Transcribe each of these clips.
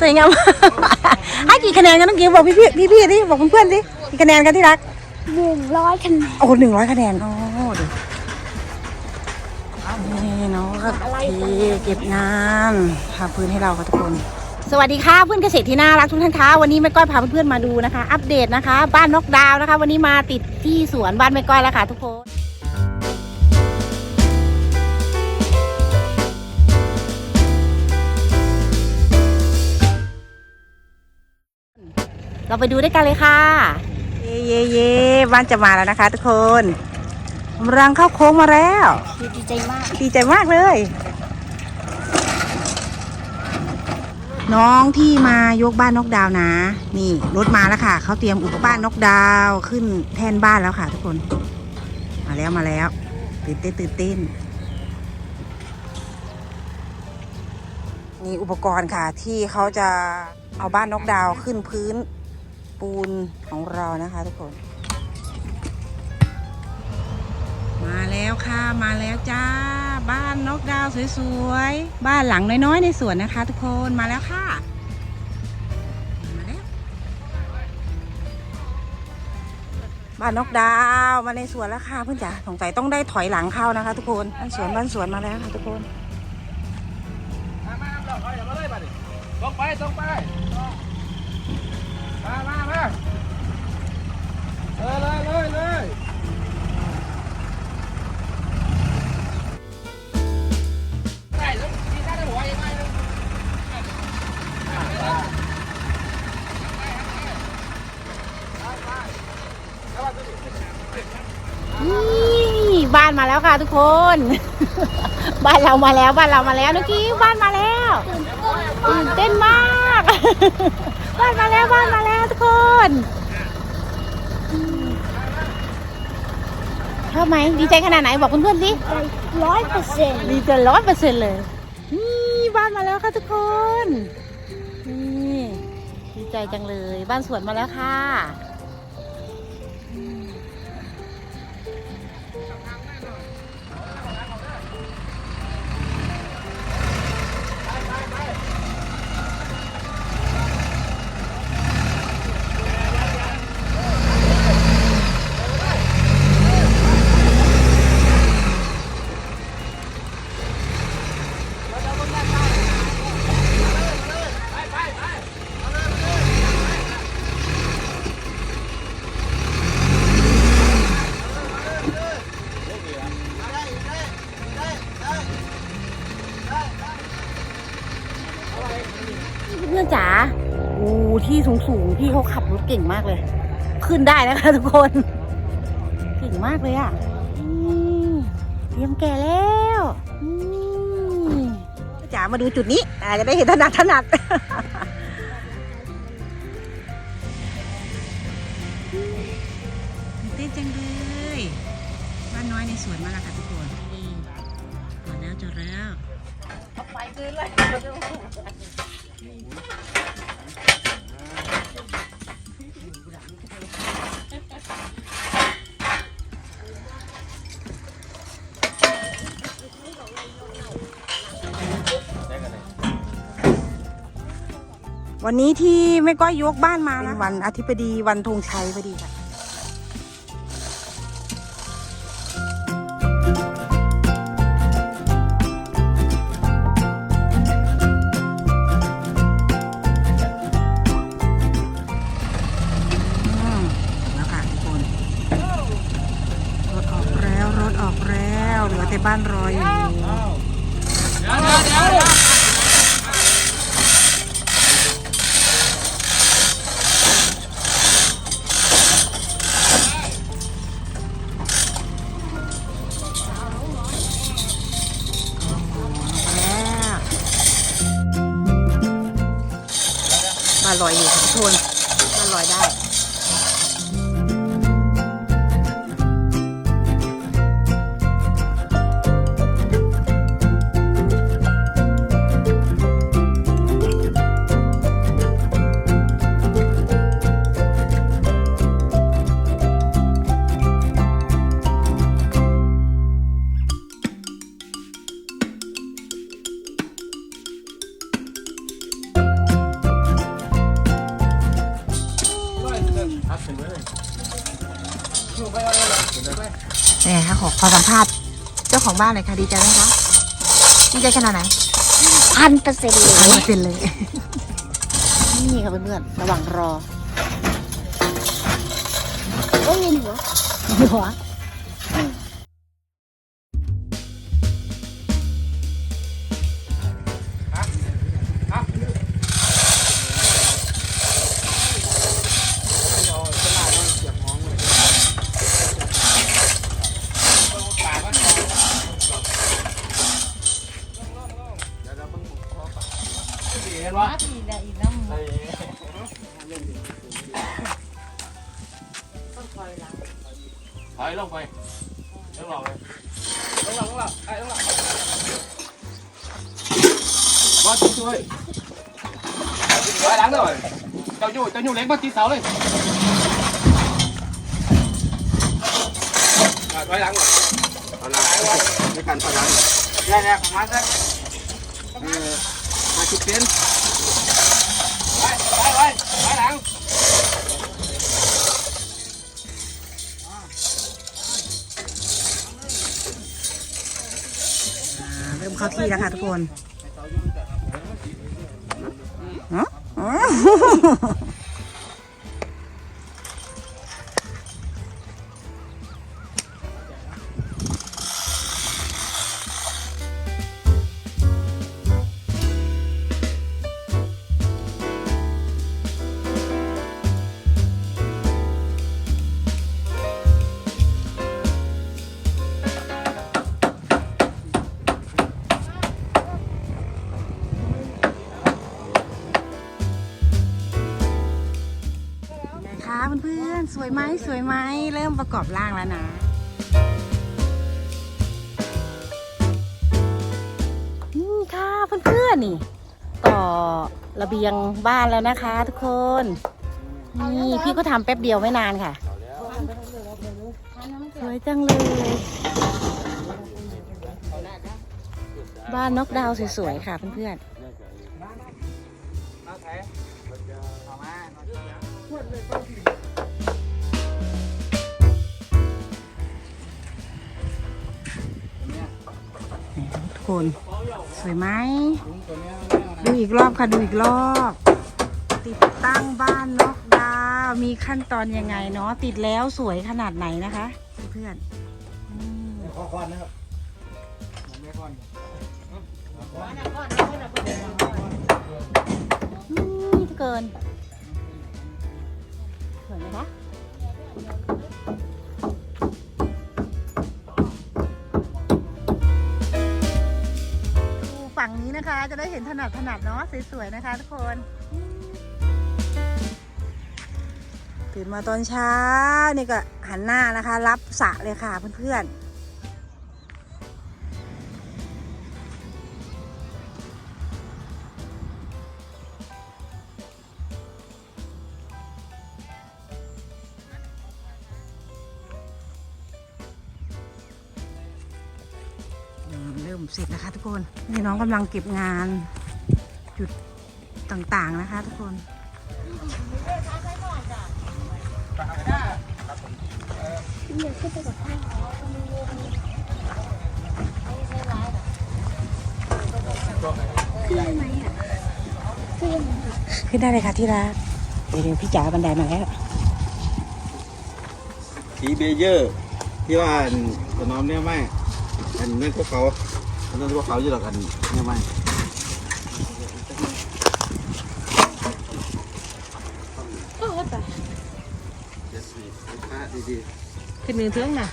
สวยงามให้กี่คะแนนกันน้องกิวบอกพี่พี่พี่พี่ๆดิบอกเพื่อนๆดิกี่คะแนนกันที่รักหนึ่งร้อยคะแนนโอ้หนึ่งร้อยคะแนนโอ้ดูนี่น้องก็เทเก็บงานทาพื้นให้เราค่ะทุกคน สวัสดีค่ะเพื่อนเกษตรที่น่ารักทุกท่านคะวันนี้แม่ก้อยพาเพื่อนๆมาดูนะคะ อัปเดตนะคะ บ้านนกดาวนะคะ วันนี้มาติดที่สวนบ้านแม่ก้อยแล้วค่ะทุกคน เราไปดูด้วยกันเลยค่ะ เย่เย่เย่บ้านจะมาแล้วนะคะ ทุกคนกำลังเข้าโค้งมาแล้วดีใจมากดีใจมากเลย น้องที่มายกบ้านนกดาวนะ นี่รถมาแล้วค่ะเขาเตรียมอุปกรณ์นกดาวขึ้นแทนบ้านแล้วค่ะ ทุกคน มาแล้วมาแล้วตื่นเต้นตื่นเต้นมีอุปกรณ์ค่ะที่เขาจะเอาบ้านนกดาวขึ้นพื้น ปูนของเรานะคะทุกคน มาแล้วค่ะมาแล้วจ้า บ้านนกดาวสวยๆ บ้านหลังน้อยๆ ในสวนนะคะ ทุกคนมาแล้วค่ะมาแล้วบ้านนกดาวมาในสวนแล้วค่ะเพื่อนจ๋าสงสัยต้องได้ถอยหลังเข้านะคะ ทุกคนบ้านสวนบ้านสวนมาแล้วค่ะทุกคนมามาเราไปเดี๋ยวมาเลยมาดิตรงไปตรงไป มามามาเลยเลยเลยเลยได้แล้วมีได้หัวยังไงเลยนี่บ้านมาแล้วค่ะทุกคน บ้านเรามาแล้วบ้านเรามาแล้วนุกี้บ้านมาแล้วตื่นเต้นมาก บ้านมาแล้วบ้านมาแล้วทุกคนชอบไหมดีใจขนาดไหนบอกเพื่อนๆสิร้อยเปอร์เซ็นต์ดีใจร้อยเปอร์เซ็นต์เลยนี่บ้านมาแล้วค่ะทุกคนนี่ดีใจจังเลย บ้านสวนมาแล้วค่ะ พี่เขาขับรถเก่งมากเลย ขึ้นได้นะคะทุกคน เก่งมากเลยอะเตรียมแก่แล้วนี่จ๋ามาดูจุดนี้อาจจะได้เห็นถนัดถนัดเต้นจังเลยบ้านน้อยในสวนมาแล้วค่ะทุกคนมาแล้วเจอแล้ว วันนี้ที่แม่ก้อยยกบ้านมานะวันอาทิตย์พอดีวันธงชัยพอดีค่ะอืมแล้วค่ะทุ อยได้ เนี่ยค่ะขอขอสัมภาษณ์เจ้าของบ้านหน่อยค่ะดีใจไหมคะดีใจขนาดไหนพันเปอร์เซ็นต์เลยร้อยเปอร์เซ็นต์เลย นี่ค่ะเพื่อนๆระหว่างรอโอ้ยเวียนหัวหัว หลังแรกๆประมาณสักเออมาจุดเปลี่ยนไปไปไปถอยหลังอ่าเริ่มเข้าที่แล้วค่ะทุกคน อ๋อ วยไหมสวยไหมเริ่มประกอบร่างแล้วนะ นี่ค่ะเพื่อนๆนี่ก่อระเบียงบ้านแล้วนะคะ ทุกคน นี่พี่ก็ทำแป๊บเดียวไม่นานค่ะสวยจังเลย บ้านนกดาวสวยๆค่ะเพื่อนๆทุก คน สวยไหม ดูอีกรอบค่ะ ดูอีกรอบ ติดตั้งบ้านนกดาวมีขั้นตอนยังไงเนาะ ติดแล้วสวยขนาดไหนนะคะ เพื่อนข้อคอนนะครับนี่เกินสวยไหมคะ งนี้นะคะ จะได้เห็นถนัดถนัดเนาะสวยๆนะคะ ทุกคน ตื่นมาตอนเช้านี่ก็หันหน้านะคะ รับสระเลยค่ะเพื่อนๆ เริ่มเสร็จนะคะทุกคนนี่น้องกำลังเก็บงานจุดต่างๆนะคะทุกคนขึ้นไปกับพ่อขึ้นได้เลยค่ะที่รักเดี๋ยวพี่จ๋าบันไดมาแล้วผีเบเยอร์ ที่ว่านตัวน้อมเนี่ยไม่ อันนั่นพวกเขาอันนั้นพวกเขาอยู่หรอกอันเนี่ไม่โอ้แต่เจ็ดสี่ห้าดีดีขึ้นมือเทืองน่ะ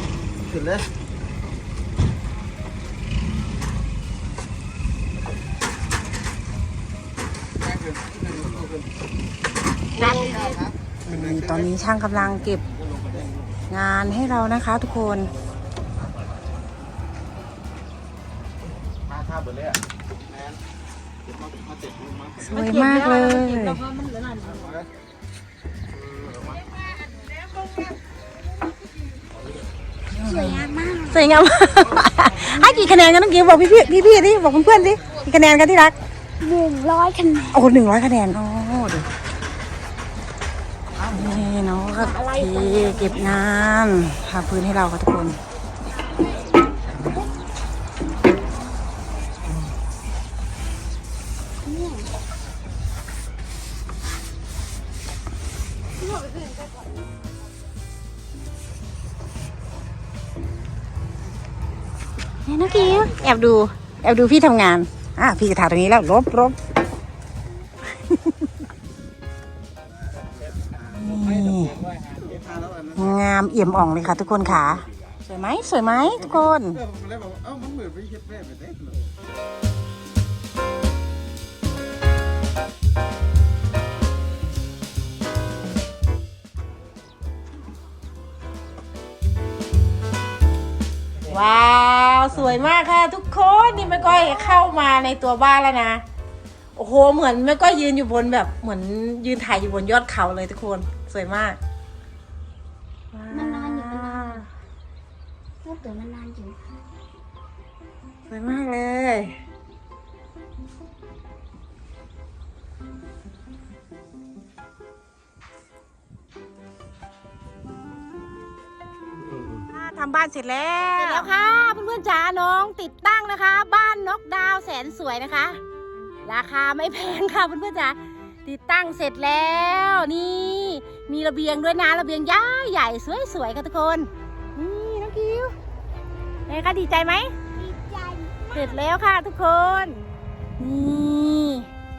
ๆขึ้นเลยนี่ตอนนี้ช่างกำลังเก็บงานให้เรานะคะทุกคน มาท่าเบอร์เลยอะแมนเจ็บมากมาเจ็บมากสวยมากเลยสวยงามมากสวยงามให้กี่คะแนนกันน้องกิวบอกพี่พี่พี่พี่ๆดิบอกเพื่อนๆดิกี่คะแนนกันที่รัก หนึ่งร้อยคะแนนโอ้หนึ่งร้อยคะแนน โอ้ดูเอานี่น้องก็เทเก็บงานหาพื้นให้เราค่ะทุกคนนี่ อบดู แอบดูพี่ทำงาน อะพี่จะถ่ายตรงนี้แล้วลบลบนี่งามเอี่ยมอ่องเลยค่ะ ทุกคนค่ะ สวยไหมสวยไหมทุกคน เออผมเลยบอกว่าเอ้ามันเหมือนไปเฮ็ดแม่ไปเด้ ว้าว สวยมากค่ะ ทุกคนนี่แม่ก้อยเข้ามาในตัวบ้านแล้วนะ โอ้โห เหมือนแม่ก้อยยืนอยู่บนแบบเหมือนยืนถ่ายอยู่บนยอดเขาเลยทุกคน สวยมากมันนอนอยู่มันนอนรูปเดี๋ยวมันนานอยู่สวยมากเลย ทำบ้านเสร็จแล้วเสร็จแล้วค่ะเพื่อนๆจ๋าน้องติดตั้งนะคะ บ้านนกดาวแสนสวยนะคะ ราคาไม่แพงค่ะเพื่อนๆจ๋าติดตั้งเสร็จแล้วนี่ มีระเบียงด้วยนะระเบียงย้ายใหญ่สวยๆค่ะทุกคน นี่น้องคิวไงคะดีใจไหมดีใจเสร็จแล้วค่ะทุกคน นี่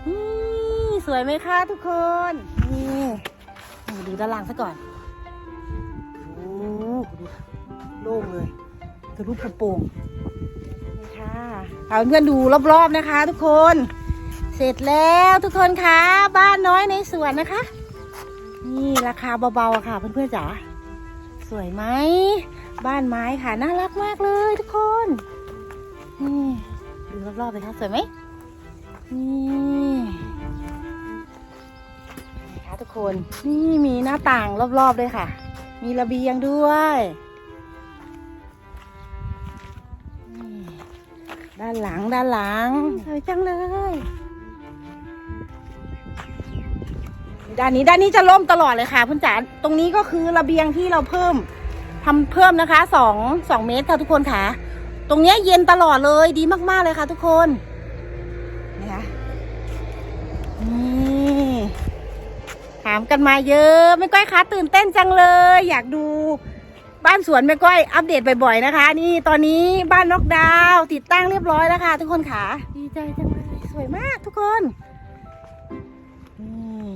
นี่สวยไหมคะทุกคนนี่นี่ดูด้านล่างซะก่อนโอ้ดูโล่งเลยทะลุกระโปรงค่ะเอาเพื่อนดูรอบๆนะคะ ทุกคน เสร็จแล้วทุกคนคะบ้านน้อยในสวนนะคะ นี่ราคาเบาๆค่ะเพื่อนๆจ๋าสวยไหมบ้านไม้ค่ะน่ารักมากเลยทุกคนนี่ดูรอบๆเลยค่ะสวยไหมนี่นี่ค่ะทุกคนนี่มีหน้าต่างรอบๆเลยค่ะ มีระเบียงด้วย ด้านหลังด้านหลังสวยจังเลย ด้านนี้ด้านนี้จะล่มตลอดเลยค่ะคุณจ๋าตรงนี้ก็คือระเบียงที่เราเพิ่มทำเพิ่มนะคะสองสองเมตรค่ะทุกคนค่ะ ตรงนี้เย็นตลอดเลยดีมากๆเลยค่ะ ทุกคนนะคะนี่ถามกันมาเยอะแม่ก้อยคะตื่นเต้นจังเลย อยากดู บ้านสวนแม่ก้อยอัปเดตบ่อยๆนะคะ นี่ตอนนี้บ้านนกดาวติดตั้งเรียบร้อยแล้วค่ะ ทุกคนค่ะดีใจจังเลยสวยมากทุกคนนี่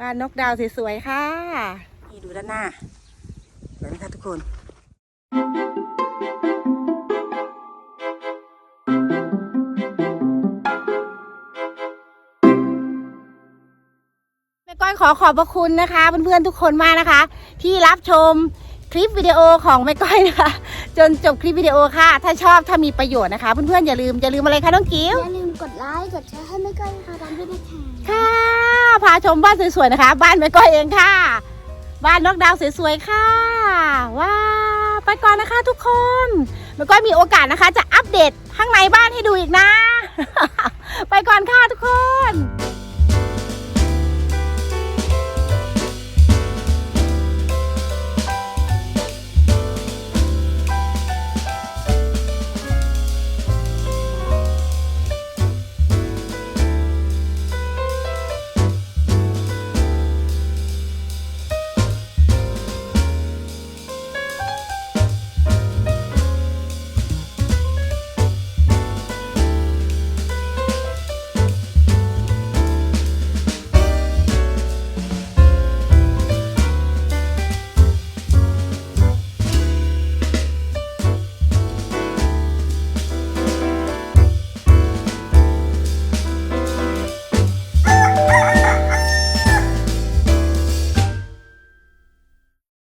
บ้านนกดาวสวยๆค่ะนี่ดูด้านหน้าสวยไหมคะทุกคน ขอขอบพระคุณนะคะเพื่อนๆทุกคนมากนะคะ ที่รับชมคลิปวิดีโอของแม่ก้อยนะคะ จนจบคลิปวิดีโอค่ะ ถ้าชอบถ้ามีประโยชน์นะคะ เพื่อนๆอย่าลืมอย่าลืมอะไรคะน้องกิ้วอย่าลืมกดไลค์กดแชร์ให้ไม่ก้อยนะคะตามด้วยนะคะค่ะพาชมบ้านสวยๆนะคะ บ้านแม่ก้อยเองค่ะ บ้านนกดาวสวยๆค่ะว้าวไปก่อนนะคะทุกคนแม่ก้อยมีโอกาสนะคะ จะอัปเดตข้างในบ้านให้ดูอีกนะ ไปก่อนค่ะทุกคน